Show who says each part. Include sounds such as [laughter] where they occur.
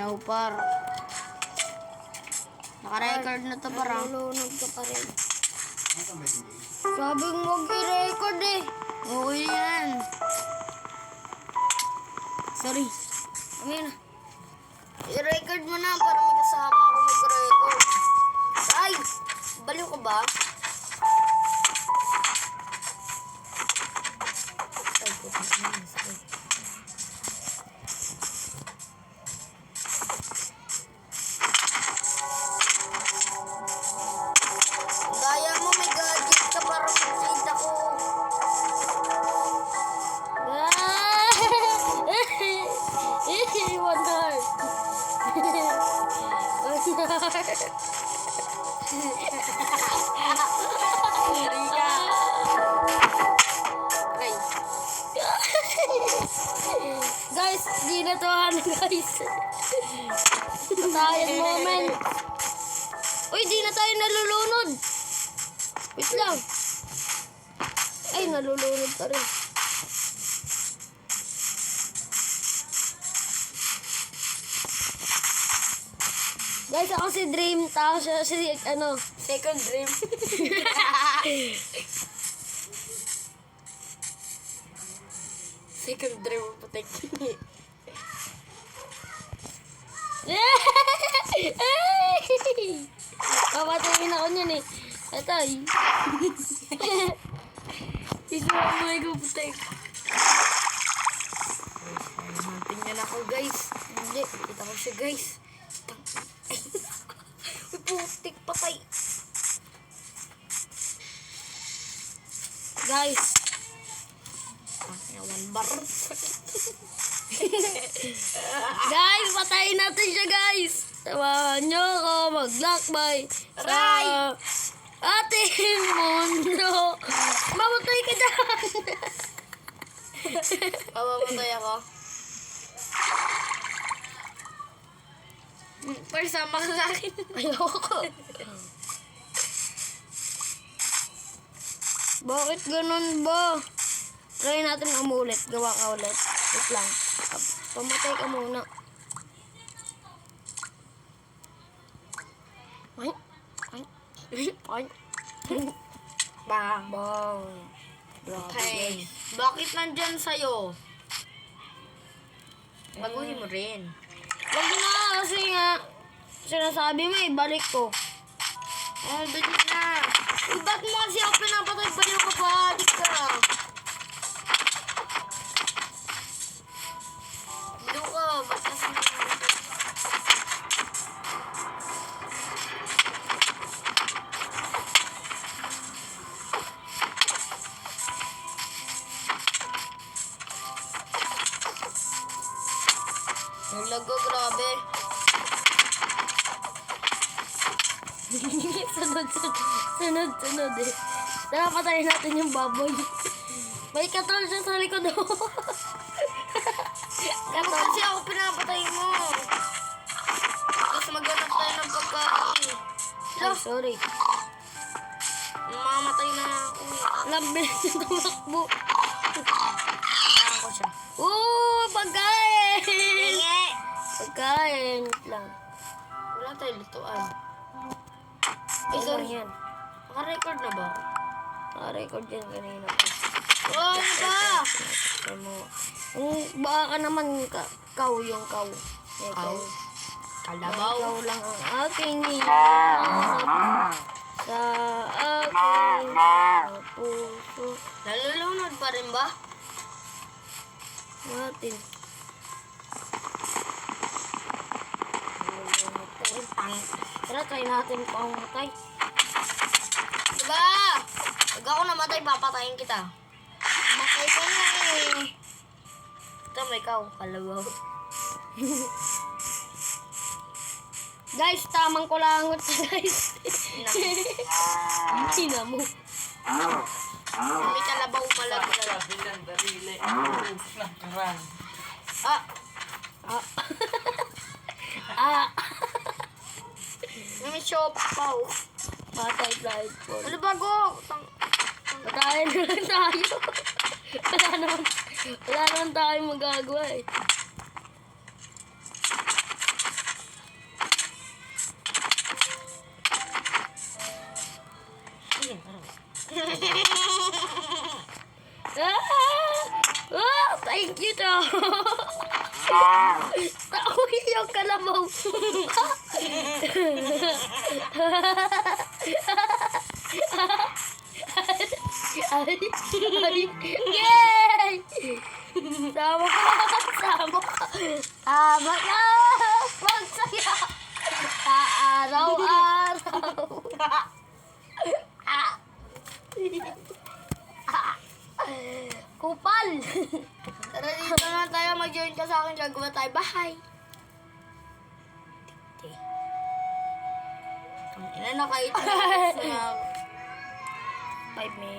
Speaker 1: No, par. Naka-record na to, par. ah.
Speaker 2: Nalulunod ka pa rin. Sabi mo wag i-record eh.
Speaker 1: Okay yan. Sorry.
Speaker 2: Amin na. I-record mo na para may kasama ako mag-record. Ay! Baliw ka ba? Guys, di na to guys. Patayan moment. Uy, di na tayo nalulunod. Wait lang. Ay, nalulunod pa rin. Guys, ako si Dream, tapos siya si, ano, second Dream. second Dream putik. Papatayin ako niyan eh. Ito ay. Isuwa mo ay putik.
Speaker 1: Tingnan ako, guys.
Speaker 2: Hindi, kita ko siya guys. Patay. Guys.
Speaker 1: One bar. [laughs]
Speaker 2: Guys, patayin natin siya guys. Samahan niyo ako maglakbay sa ating mundo. Mamatay ka dyan. [laughs]
Speaker 1: Mamamatay ako. Parsama ka sa akin. [laughs]
Speaker 2: Ayoko. Bakit ganun ba? Try natin umulit. Gawa ka ulit. Wait lang. Pamatay ka muna. Ay. Ay. Ay.
Speaker 1: Bang.
Speaker 2: Bang. Guys.
Speaker 1: bakit nandyan sa'yo? Baguhin mo rin.
Speaker 2: Wag na sinasabi mo eh, balik ko.
Speaker 1: Oh, bilis na.
Speaker 2: Eh, ba't mo kasi ako pinapatay? Baliw ka pa, adik ka. [laughs] sunod, sunod, sunod, eh. Tara, patayin natin yung baboy. May katol siya sa likod mo.
Speaker 1: Ano kasi ako pinapatay mo? Tapos maghanap tayo ng pagkain.
Speaker 2: Ay, sorry.
Speaker 1: Mamamatay na ako.
Speaker 2: Lambis yung tumakbo.
Speaker 1: Naka-record na ba?
Speaker 2: Naka-record yan kanina.
Speaker 1: Oh, ano ba?
Speaker 2: Ano? Kung baka ka naman ka, kaw yung kaw. Eh,
Speaker 1: Kaw?
Speaker 2: kaw.
Speaker 1: Kalabaw.
Speaker 2: Ikaw lang ang aking hinahanap sa aking puso
Speaker 1: Nalulunod pa rin ba?
Speaker 2: natin.
Speaker 1: Ang...
Speaker 2: Tara, try natin pamatay.
Speaker 1: Diba? Pag ako namatay, papatayin kita.
Speaker 2: Matay ka na eh.
Speaker 1: Ito, may ikaw. Kalabaw. [laughs]
Speaker 2: Guys, tamang kulangot siya guys. Sina [laughs] mo.
Speaker 1: May kalabaw pala.
Speaker 3: bilang dalili. Nakaran.
Speaker 1: Ah!
Speaker 2: Ah. [laughs] ah.
Speaker 1: May siopaw.
Speaker 2: Patay flight ball.
Speaker 1: Ano ba go? Tang
Speaker 2: Patayin na lang tayo. wala naman, wala naman tayong magagawa eh. ah! Oh, thank you to. Tawin yung kalabaw. [laughs] yay! Sama ka, sama ka. Tama na, magsaya. Sa araw-araw. Kupal.
Speaker 1: Tara dito na tayo, mag-join ka sa akin, gagawa tayo bahay. Ang ina na kayo.
Speaker 2: Five minutes.